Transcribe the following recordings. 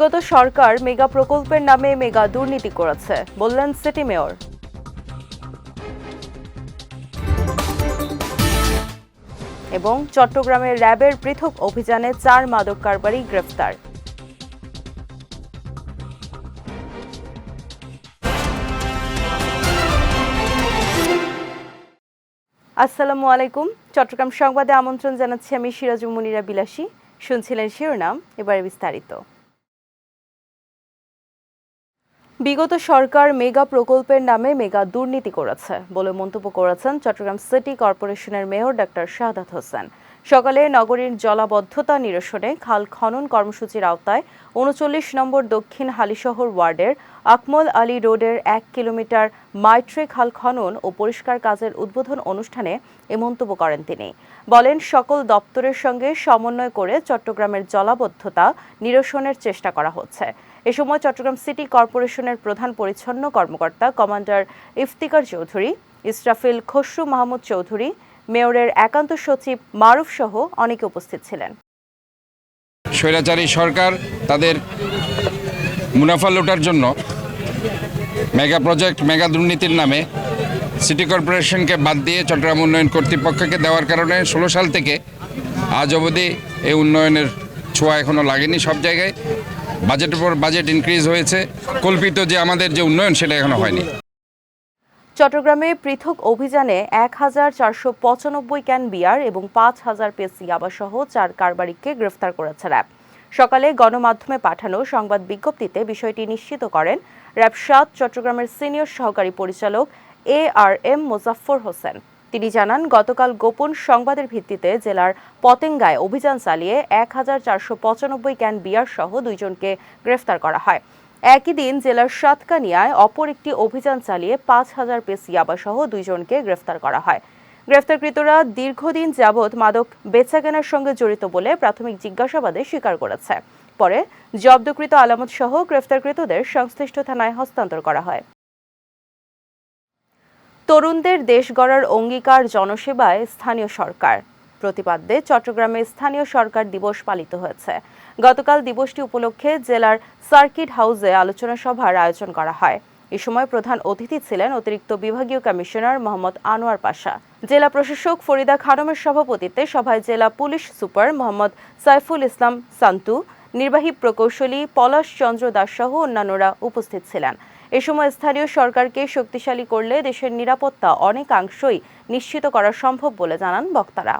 বিগত সরকার মেগা প্রকল্পের নামে মেগা দুর্নীতি করেছে, বললেন সিটি মেয়র। এবং চট্টগ্রামের র্যাবের পৃথক অভিযানে চার মাদক কারবারি গ্রেফতার। আসসালামু আলাইকুম। চট্টগ্রাম সংবাদে আমন্ত্রণ জানাচ্ছি আমি সিরাজুল মুনিরা বিলাসী। শুনছিলেন শিরোনাম, এবারে বিস্তারিত। বিগত সরকার মেগা প্রকল্পের নামে মেগা দুর্নীতি করেছে বলে মন্তব্য করেছেন চট্টগ্রাম সিটি কর্পোরেশনের মেয়র ডাক্তার শাহাদাত হোসেন। সকালে নগরীর জলাবদ্ধতা নিরসনে খাল খনন কর্মসূচির আওতায় উনচল্লিশ নম্বর দক্ষিণ হালিশহর ওয়ার্ডের আকমল আলী রোডের এক কিলোমিটার মাইট্রে খাল খনন ও পরিষ্কার কাজের উদ্বোধন অনুষ্ঠানে এ মন্তব্য করেন তিনি। বলেন, সকল দপ্তরের সঙ্গে সমন্বয় করে চট্টগ্রামের জলাবদ্ধতা নিরসনের চেষ্টা করা হচ্ছে। এ সময় চট্টগ্রাম সিটি কর্পোরেশনের প্রধান পরিচ্ছন্ন কর্মকর্তা কমান্ডার ইফতিকার চৌধুরী, ইসরাফিল খসরু মাহমুদ চৌধুরী, মেয়রের একান্ত সচিব মারুফ সহ অনেকে উপস্থিত ছিলেন। স্বৈরাচারী সরকার তাদের মুনাফা লোটার জন্য মেগা প্রজেক্ট, মেগা দুর্নীতির নামে সিটি কর্পোরেশনকে বাদ দিয়ে চট্টগ্রাম উন্নয়ন কর্তৃপক্ষকে দেওয়ার কারণে ষোলো সাল থেকে আজ অবধি এই উন্নয়নের ছোঁয়া এখনও লাগেনি সব জায়গায়। বাজেটের উপর বাজেট ইনক্রিজ হয়েছে। কল্পিত যে আমাদের যে উন্নয়ন, সেটা এখনও হয়নি। চট্টগ্রামে পৃথক অভিযানে এক হাজার চারশো পঁচানব্বই ক্যান বিয়ার এবং পাঁচ হাজার পেস ইয়াবাসহ চার কারবারিককে গ্রেফতার করেছে র্যাব। সকালে গণমাধ্যমে পাঠানো সংবাদ বিজ্ঞপ্তিতে বিষয়টি নিশ্চিত করেন র্যাব সাত চট্টগ্রামের সিনিয়র সহকারী পরিচালক A R M Mozaffar Hossain. তিনি জানান, গতকাল গোপন সংবাদের ভিত্তিতে জেলার পতেঙ্গায় অভিযান চালিয়ে এক হাজার চারশো পঁচানব্বই ক্যান বিয়ার সহ দুইজনকে গ্রেফতার করা হয়। একই দিন জেলার সাতকানিয়ায় অপর একটি অভিযান চালিয়ে পাঁচ হাজার পেস ইয়াবাসহ দুইজনকে গ্রেফতার করা হয়। গ্রেফতারকৃতরা দীর্ঘদিন যাবৎ মাদক বেচাকেনার সঙ্গে জড়িত বলে প্রাথমিক জিজ্ঞাসাবাদে স্বীকার করেছে। পরে জব্দকৃত আলামত সহ গ্রেফতারকৃতদের সংশ্লিষ্ট থানায় হস্তান্তর করা হয়। তরুণদের দেশ গড়ার অঙ্গীকার জনসেবায় স্থানীয় সরকার। প্রতিপাদ্যে চট্টগ্রামে স্থানীয় সরকার দিবস পালিত হয়েছে। গতকাল দিবসটি উপলক্ষে জেলার সার্কিট হাউসে আলোচনা সভার আয়োজন করা হয়। এ সময় প্রধান অতিথি ছিলেন অতিরিক্ত বিভাগীয় কমিশনার মোহাম্মদ আনোয়ার পাশা। জেলা প্রশাসক ফরিদা খানমের সভাপতিত্বে সভায় জেলা পুলিশ সুপার মোহাম্মদ সাইফুল ইসলাম সান্তু, নির্বাহী প্রকৌশলী পলাশ চন্দ্র দাস সহ অন্যান্যরা উপস্থিত ছিলেন। এ সময় স্থানীয় সরকারকে শক্তিশালী করলে দেশের নিরাপত্তা অনেকাংশই নিশ্চিত করা সম্ভব বলে জানান বক্তারা।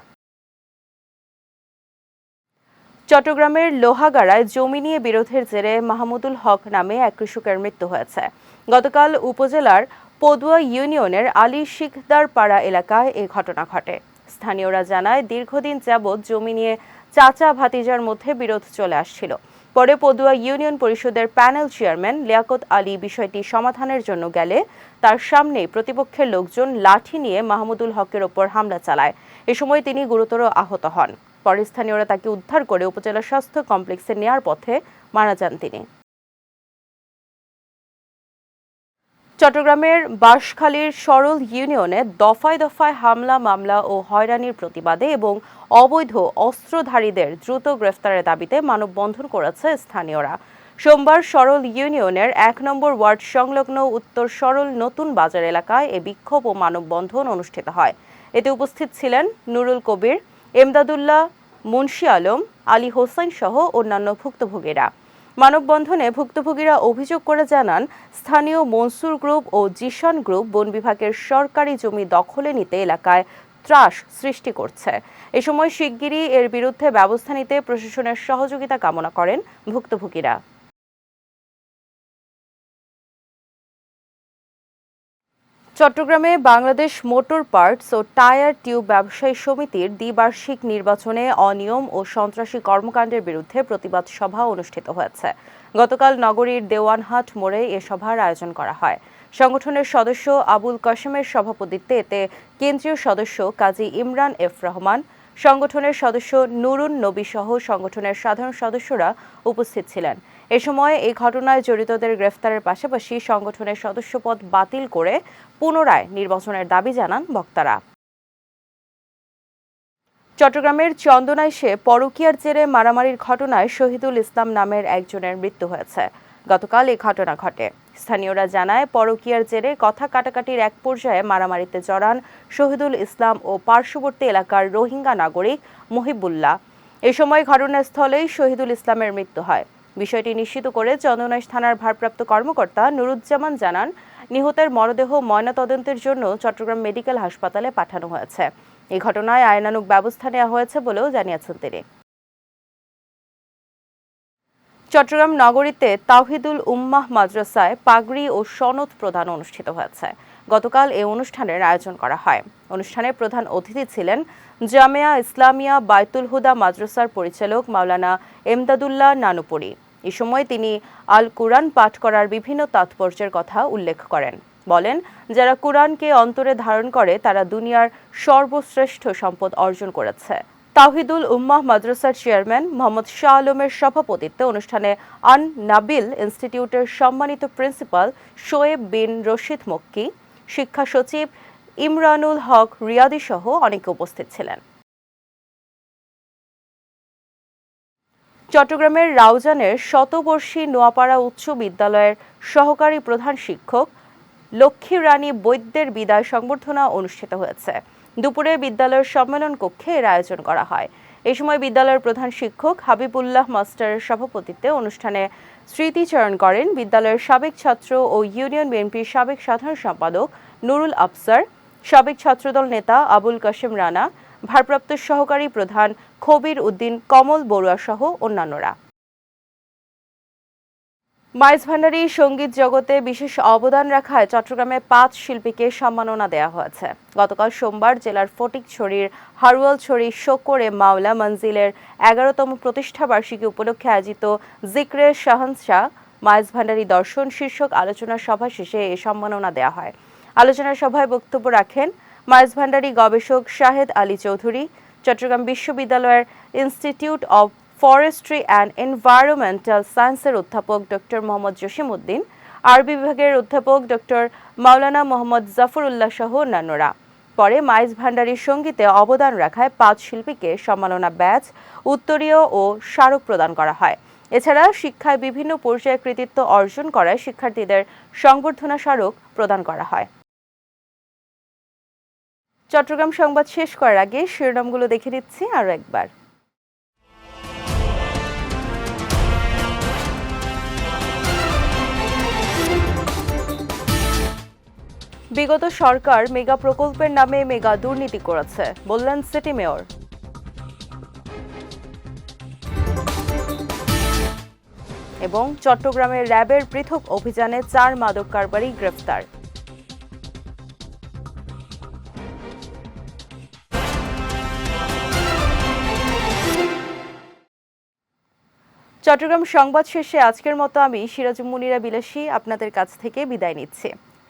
চট্টগ্রামের লোহাগাড়ায় জমি নিয়ে বিরোধের জেরে মাহমুদুল হক নামে এক কৃষকের মৃত্যু হয়েছে। গতকাল উপজেলার পদুয়া ইউনিয়নের আলী শিকদার পাড়া এলাকায় এ ঘটনা ঘটে। স্থানীয়রা জানায়, দীর্ঘদিন যাবৎ জমি নিয়ে চাচা ভাতিজার মধ্যে বিরোধ চলে আসছিল। পরে পদুয়া ইউনিয়ন পরিষদের প্যানেল চেয়ারম্যান লিয়াকত আলী বিষয়টি সমাধানের জন্য গেলে তার সামনে প্রতিপক্ষের লোকজন লাঠি নিয়ে মাহমুদুল হকের ওপর হামলা চালায়। এ সময় তিনি গুরুতর আহত হন। পরে স্থানীয়রা তাকে উদ্ধার করে উপজেলা স্বাস্থ্য কমপ্লেক্সে নেয়ার পথে মারা যান তিনি। চট্টগ্রামের বাঁশখালীর সরল ইউনিয়নে দফায় দফায় হামলা, মামলা ও হয়রানির প্রতিবাদে এবং অবৈধ অস্ত্রধারীদের দ্রুত গ্রেফতারের দাবিতে মানববন্ধন করেছে স্থানীয়রা। সোমবার সরল ইউনিয়নের এক নম্বর ওয়ার্ড সংলগ্ন উত্তর সরল নতুন বাজার এলাকায় এ বিক্ষোভ ও মানববন্ধন অনুষ্ঠিত হয়। এতে উপস্থিত ছিলেন নুরুল কবির, এমদাদুল্লাহ, মুন্সি আলম, আলী হোসেন সহ অন্যান্য ভুক্তভোগীরা। মানববন্ধনে ভুক্তভোগীরা অভিযোগ করে জানান, স্থানীয় মনসুর গ্রুপ ও জিশন গ্রুপ বন বিভাগের সরকারি জমি দখলে নিতে এলাকায় ত্রাস সৃষ্টি করছে। এ সময় শিগগিরই এর বিরুদ্ধে ব্যবস্থা নিতে প্রশাসনের সহযোগিতা কামনা করেন ভুক্তভোগীরা। চট্টগ্রামে বাংলাদেশ মোটর পার্টস ও টায়ার টিউব ব্যবসায়ী সমিতির দ্বিবার্ষিক নির্বাচনে অনিয়ম ও সন্ত্রাসী কর্মকাণ্ডের বিরুদ্ধে প্রতিবাদ সভা অনুষ্ঠিত হয়েছে। গতকাল নগরীর দেওয়ানহাট মোড়ে এ সভার আয়োজন করা হয়। সংগঠনের সদস্য আবুল কাশেমের সভাপতিত্বে এতে কেন্দ্রীয় সদস্য কাজী ইমরান এফ রহমান, সংগঠনের সদস্য নুরুন নবী সহ সংগঠনের সাধারণ সদস্যরা উপস্থিত ছিলেন। এ সময় এই ঘটনায় জড়িতদের গ্রেফতারের পাশাপাশি সংগঠনের সদস্যপদ বাতিল করে পুনরায় নির্বাচনের দাবি জানান বক্তারা। চট্টগ্রামের চন্দনাইশে পরকিয়ার জেরে মারামারির ঘটনায় শহীদুল ইসলাম নামের একজনের মৃত্যু হয়েছে। গতকাল এই ঘটনা ঘটে। স্থানীয়রা জানায়, পরকীয়ার জেরে কথা কাটাকাটির এক পর্যায়ে মারামারিতে জড়ান শহীদুল ইসলাম ও পার্শ্ববর্তী এলাকার রোহিঙ্গা নাগরিক মহিবুল্লাহ। এ সময় ঘটনাস্থলেই শহীদুল ইসলামের মৃত্যু হয়। বিষয়টি নিশ্চিত করে চন্দনাইশ থানার ভারপ্রাপ্ত কর্মকর্তা নুরুজ্জামান জানান, নিহতের মরদেহ ময়নাতদন্তের জন্য চট্টগ্রাম মেডিকেল হাসপাতালে পাঠানো হয়েছে। এই ঘটনায় আইনানুগ ব্যবস্থা নেওয়া হয়েছে বলেও জানিয়েছেন তিনি। চট্টগ্রাম নগরীতে তাহিদুল উম্মাহ মাদ্রাসায় পাগড়ি ও সনদ প্রদান অনুষ্ঠিত হয়েছে। গতকাল এই অনুষ্ঠানের আয়োজন করা হয়। অনুষ্ঠানে প্রধান অতিথি ছিলেন জামিয়া ইসলামিয়া বাইতুল হুদা মাদ্রাসার পরিচালক মাওলানা এমদাদুল্লাহ নানুপুরি। এ সময় তিনি আল কুরআন পাঠ করার বিভিন্ন তাৎপর্যের কথা উল্লেখ করেন। বলেন, যারা কুরআনকে অন্তরে ধারণ করে, তারা দুনিয়ার সর্বশ্রেষ্ঠ সম্পদ অর্জন করেছে। তাহিদুল উম্মাহ মাদ্রাসার চেয়ারম্যান মোহাম্মদ শাহ আলমের সভাপতিত্বে অনুষ্ঠানে আন নাবিল ইনস্টিটিউটের সম্মানিত প্রিন্সিপাল শোয়েব বিন রশিদ মক্কি শিক্ষা সচিব ইমরানুল হক রিয়াদি সহ অনেকে উপস্থিত ছিলেন। চট্টগ্রামের রাউজানের শতবর্ষী নোয়াপাড়া উচ্চ বিদ্যালয়ের সহকারী প্রধান শিক্ষক লক্ষ্মী রানী বৈদ্যের বিদায় সংবর্ধনা অনুষ্ঠিত হয়েছে। দুপুরে বিদ্যালয়ের সম্মেলন কক্ষে এর আয়োজন করা হয়। এই সময় বিদ্যালয়ের প্রধান শিক্ষক হাবিবুল্লাহ মাস্টারের সভাপতিত্বে অনুষ্ঠানে স্মৃতিচারণ করেন বিদ্যালয়ের সাবেক ছাত্র ও ইউনিয়ন বিএনপির সাবেক সাধারণ সম্পাদক নুরুল আফসার, সাবেক ছাত্রদল নেতা আবুল কাশেম রানা, ভারপ্রাপ্ত সহকারী প্রধান খবির উদ্দিন, কমল বড়ুয়া সহ অন্যান্যরা। মাইজ ভান্ডারী সংগীত জগতে বিশেষ অবদান রাখায় চট্টগ্রামে পাঁচ শিল্পীকে সম্মাননা দেওয়া হয়েছে। গতকাল সোমবার জেলার ফটিকছড়ির হারুয়ালছড়ি শোকরে মাওলা মঞ্জিলের এগারোতম প্রতিষ্ঠা বার্ষিকী উপলক্ষে আয়োজিত জিক্রে শাহনশাহ মাইজ ভান্ডারী দর্শন শীর্ষক আলোচনা সভা শেষে এ সম্মাননা দেওয়া হয়। আলোচনা সভায় বক্তব্য রাখেন মাইজ ভান্ডারী গবেষক শাহেদ আলী চৌধুরী, চট্টগ্রাম বিশ্ববিদ্যালয়ের institute of forestry and environmental সায়েন্সের অধ্যাপক ডক্টর মোহাম্মদ জসিম উদ্দিন আরবি বিভাগের অধ্যাপক ডক্টর মাওলানা মোহাম্মদ জাফরুল্লাহ সহ অন্যান্যরা। পরে মাইজ ভান্ডারীর সঙ্গীতে অবদান রাখায় পাঁচ শিল্পীকে সম্মাননা ব্যাচ, উত্তরীয় ও স্মারক প্রদান করা হয়। এছাড়া শিক্ষায় বিভিন্ন পর্যায়ে কৃতিত্ব অর্জন করায় শিক্ষার্থীদের সংবর্ধনা স্মারক প্রদান করা হয়। চট্টগ্রাম সংবাদ শেষ করার আগে শিরোনামগুলো দেখে দিচ্ছি আরও একবার। বিগত সরকার মেগা প্রকল্পের নামে মেগা দুর্নীতি করেছে, বললেন সিটি মেয়র। এবং চট্টগ্রামের র্যাবের পৃথক অভিযানে চার মাদক কারবারি গ্রেফতার। চট্টগ্রাম সংবাদ শেষে আজকের মতো আমি সিরাজ মুনিরা বিলাসী আপনাদের কাছ থেকে বিদায় নিচ্ছি।